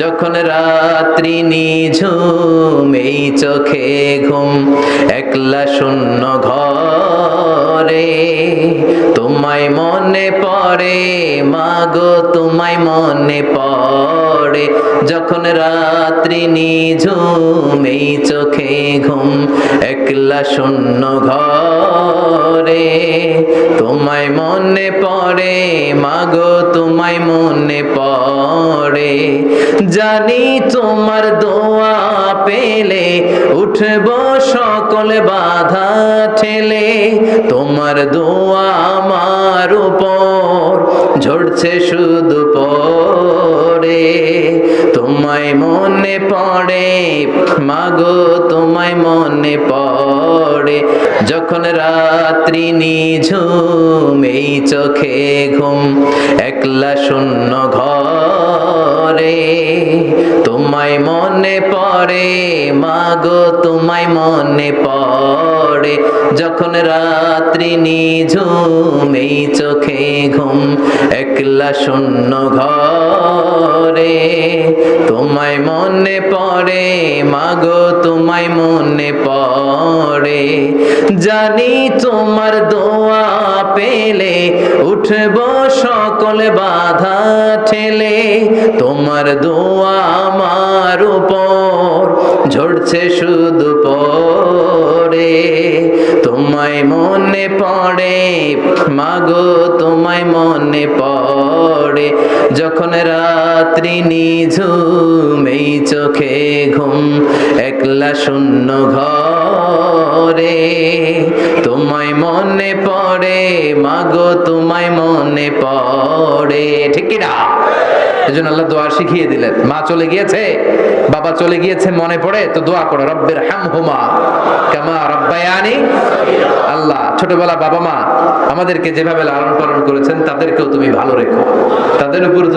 যখন রাত্রি নিঝুম এই চোখে ঘুম, একলা শূন্য ঘরে, তোমায় মনে পড়ে মাগো তোমায় মনে পড়ে। যখন রাত্রি নিঝুম এই চোখে ঘুম, একলা শূন্য ঘরে। তোমায় মনে পড়ে, মাগো তোমায় মনে পড়ে। জানি তোমার দোয়া পেলে, উঠব সকল বাধা ঠেলে। তোমার দোয়া আমার উপর, ঝরছে শুধু পড়ে তোমায় মনে পড়ে, মাগো তোমায় মনে পড়ে। যখন রাত্রি নিঝুম, এই চোখে ঘুম, একলা শূন্য ঘরে। তোমায় মনে পড়ে, মাগো তোমায় মনে পড়ে। যখন রাত্রি নিঝুম, এই চোখে ঘুম, একলা শূন্য ঘরে। তোমায় মনে পড়ে, মাগো তোমায় মনে পড়ে। জানি তোমার দোয়া পেলে, উঠব সকল বাধা ঠেলে। তোমার দোয়া আমার উপর, ঝরছে শুধু পড়ে তোমায় মনে পড়ে, মাগো তোমায় মনে পড়ে। যখন রাত্রি নিঝুম, এই চোখে ঘুম, একলা শূন্য ঘরে। তোমায় মনে পড়ে, মাগো তোমায় মনে পড়ে। ঠিক না এজন্য আল্লাহ দোয়া শিখিয়ে দিলেন। মা চলে গিয়েছে, বাবা চলে গিয়েছে, মনে পড়ে, তো দোয়া করো, রব্বের হাম হুমা কামা রব্বায়ানি আল্লাহ, ছোটবেলা বাবা মা আমাদেরকে যেভাবে লালন পালন করেছেন, তাদেরকেও তুমি ভালো রেখো। তাদের উপর তুমি